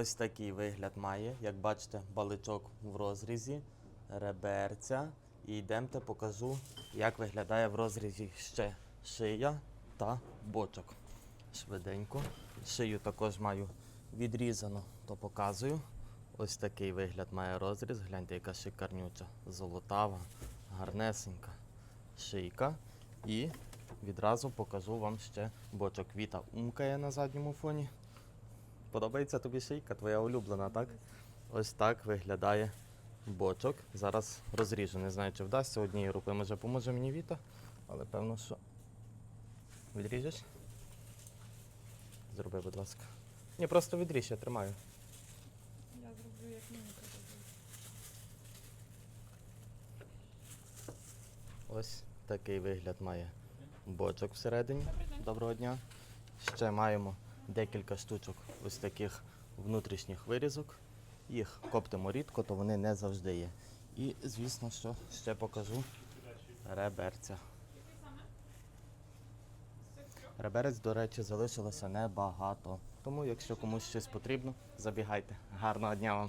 Ось такий вигляд має. Як бачите, баличок в розрізі, реберця. І йдемте покажу, як виглядає в розрізі ще шия та бочок. Швиденько. Шию також маю відрізано, то показую. Ось такий вигляд має розріз. Гляньте, яка шикарнюча, золотава, гарнесенька шийка. І відразу покажу вам ще бочок. Віта умкає на задньому фоні. Подобається тобі шийка, твоя улюблена, так? Ось так виглядає бочок. Зараз розріжу. Не знаю, чи вдасться однією рукою. Може, поможе мені Віта, але певно, що. Відріжеш? Зроби, будь ласка. Ні, просто відріж, я тримаю. Я зроблю, як мені казали. Ось такий вигляд має бочок всередині. Доброго дня. Ще маємо декілька штучок ось таких внутрішніх вирізок. Їх коптимо рідко, то вони не завжди є. І, звісно, що ще покажу реберця. Реберець, до речі, залишилося небагато. Тому, якщо комусь щось потрібно, забігайте. Гарного дня вам!